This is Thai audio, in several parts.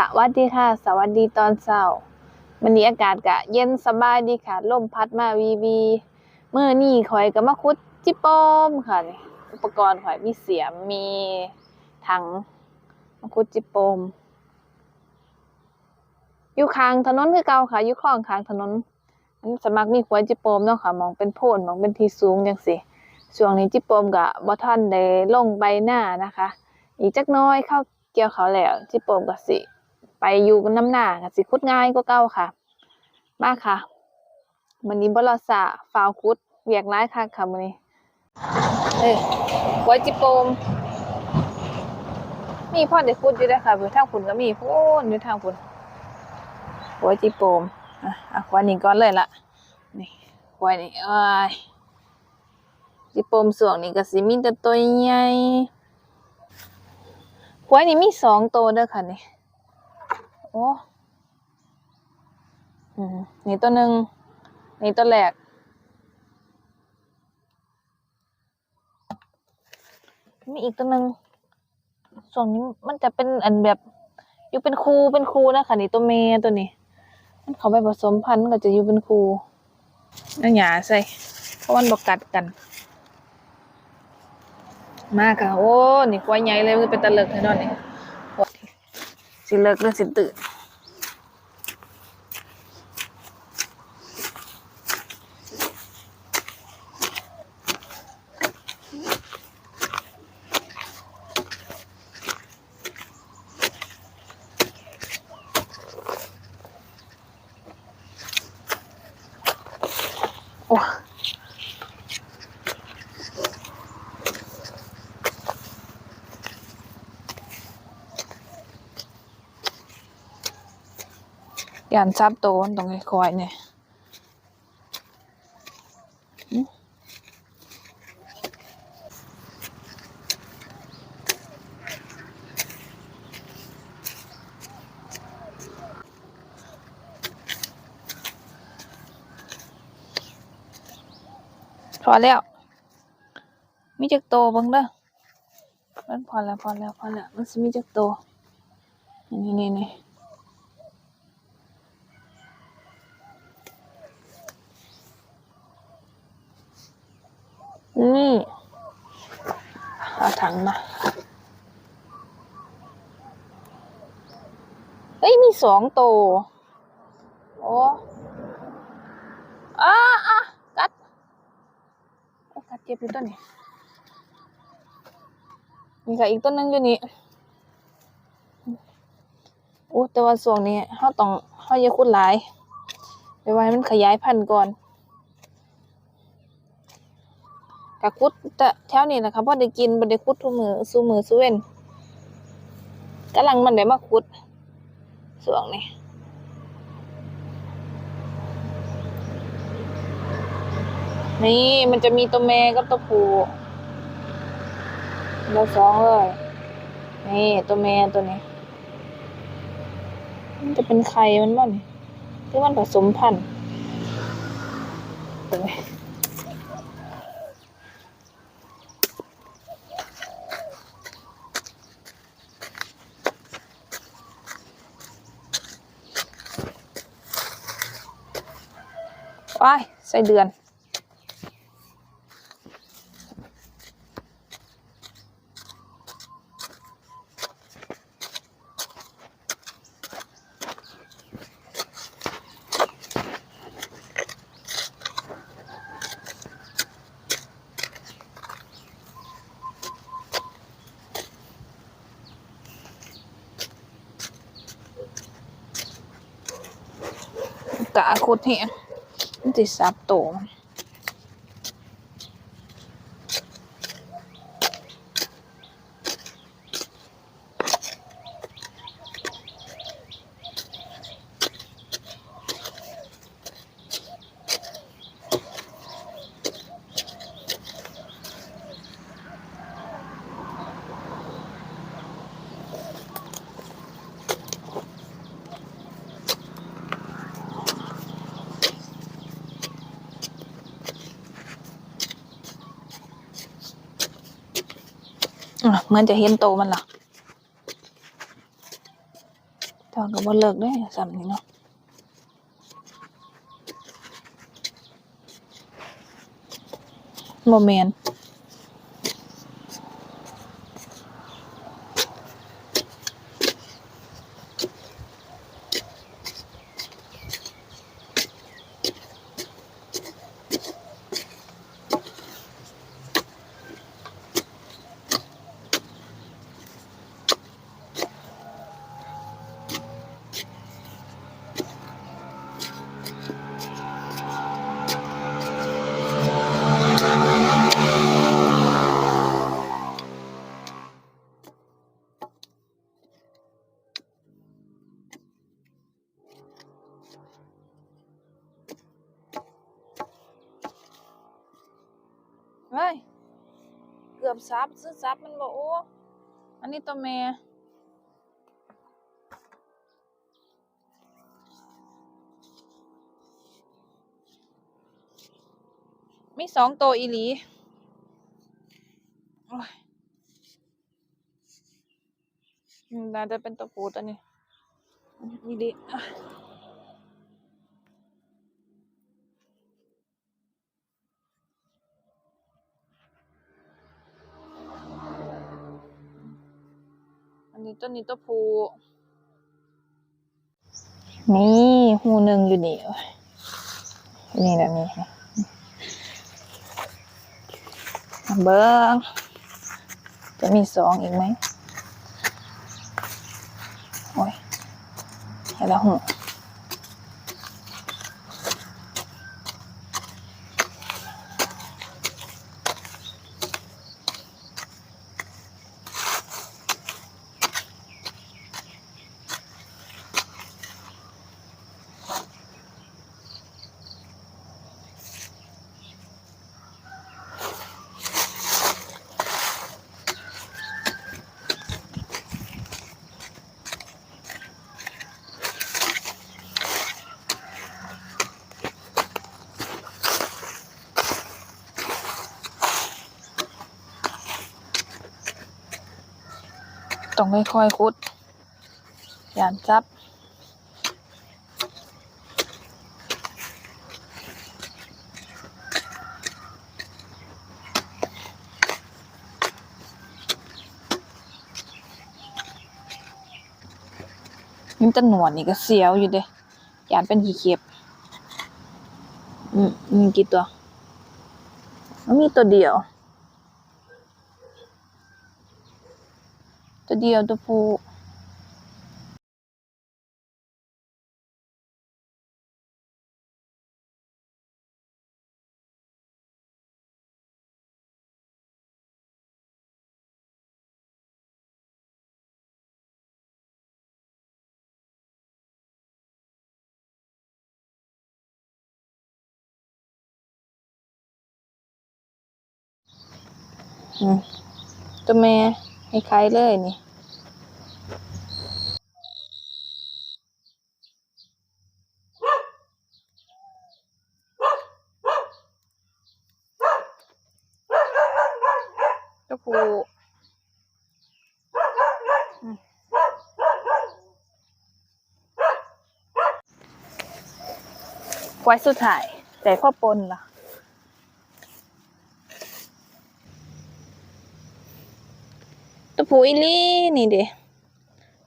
สวัสดีค่ะ สวัสดีตอนเช้าวันนี้อากาศกะเย็นสบายดีค่ะลมพัดมาวีวีเมื่อนี่ข่อยก็มาคุดจิโปมค่ะนี่อุปกรณ์ข่อยมีเสียมมีถังมาคุดจิโปมอยู่ข้างถนนคือเก่าค่ะอยู่คลองข้างถนนสมัครมีขวดจิโปมเนาะค่ะมองเป็นโพนมองเป็นที่สูงจังซี่ช่วงนี้จิโปมก็บ่ทันได้ลงใบหน้านะคะ อีกจักน้อยเข้าเกี่ยวเขาแล้วจิโปมก็สิ อยู่กับน้ำหน้าก็สิคุดง่ายกว่าเก่าค่ะ มาค่ะมื้อนี้บ่รอซาฟ้าวคุดเวียกหลายคักค่ะมื้อนี้เอ้ยขวจิโปม มีพ่อได้คุดอยู่เด้ค่ะอยู่ทางคุณก็มีพูนอยู่ทางคุณหัวจิโปมอะอะขวานี่ก่อนเลยละนี่ขวายนี่เอ้ยจิโปมส่วงนี่ก็สิมีแต่ตัวใหญ่ขวายนี่มีสองตัวเด้อค่ะนี่ อ้นี่ตัวหนึ่งนี่ตัวแรกมีอีกตัวหนึ่งส่วนนี้มันจะเป็นอันแบบอยู่เป็นครูเป็นครูนะคะนี่ตัวเมย์ตัวนี้ มันเขาไปผสมพันธุ์ก็จะอยู่เป็นครูนั่นหยาใส่เพราะมันบกัดกัน มากค่ะโอ้นี่กวายใหญ่เลยมันเป็นตะเลิกแน่นอนนี่สิเลิกหรือสิตื่น โอ้ยานซับโตนตรงไอ้ควายเนี่ย พอแล้ว มีจักโตเบังเด้อมันพอแล้วพอแล้วพอแล้วมันสิมีจักโตนี่นี่นี่นี่เอาถังมาเฮ้ยมีสองโต โอ้อาอะกัด โอ้กัดเจ็บอยู่ตัวนี้มีกับอีกตัวหนึงอยู่นี่โอ้แต่ว่าส่วนนี้เขาต้องเขาอย่าคุดหลายไปไว้มันขยายพันธุ์ก่อนกะคุดแต่แถวนี้นะคะพอได้กินบ่ได้คุดทุกมือสู้มือสู้เว้นกำลังมันได้มาคุดส่วงนี้ นี่มันจะมีตัวแม่กับตัวผู้เราสองเลย นี่ตัวแม่ตัวนี้ มันจะเป็นไข่มันบ้างนี่ที่มันผสมพันธุ์ตัวนี้ว้ายไส้เดือน กะคุดเหียมันติดซับโตมัน เหมือนจะเห็นโตมันล่ะตอนก็บ่เลิกได้สำนี้เนาะโมเมนต์ เฮ้ย เกือบซับซื้อซับมันบ่โอ้อันนี้ตัวแม่มีสองตัวอีหลีโอ้ยน่าจะเป็นตัวผู้ตัวนี้อีหลี นนี้ตัวนี้ตัวผู้นี่หูหนึ่งอยู่นี่โอ้ยนี่แบบนี่เบิ้งจะมีสองอีกไหมโอ้ยเห็นแล้วหู ต้องค่อยๆคุดย่านจับมันจะหนวดนี่ก็เสียวอยู่เด้ยานเป็นขี้เข็บอืมมีกี่ตัวมันมีตัวเดียว ตัวเดียวตัวผู้อืมตัวแม่ให้ใครเลยนี่ ตัวผู้อืมไว้สุดท้ายแต่พ่อปนล่ะตัวผู้อีลี่นี่เด้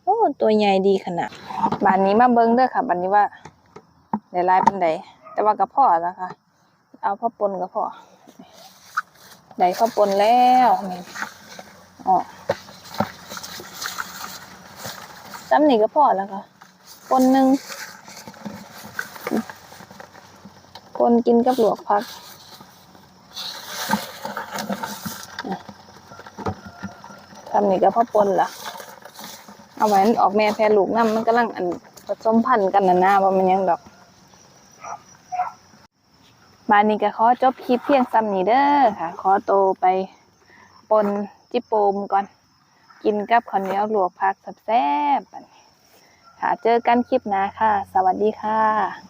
โอ้ตัวใหญ่ดีขนาดบานนี้มาเบิ่งเด้อค่ะบานนี้ว่าได้ลายเปานใดแต่ว่าก็พอแล้วค่ะ เอาพ่อปนก็พอ ได้พ่อปนแล้วนี่อ๋อซ้ำนี่ก็พอแล้วค่ะปนหนึ่งปนกินกับหลวกพักทำนี่ก็พอปนละเอาไว้มันออกแม่แพรลูกน้ำมันกำลังอันผสมพันธุ์กันนะนะว่ามันยังดอก บานนี้ก็ขอจบคลิปเพียงซ้ำนี้เด้อค่ะ ขอโตไปปนจิโปมก่อน กินกับข้าวเหนียวหลวกผักแซ่บๆค่ะ เจอกันคลิปหน้าค่ะ สวัสดีค่ะ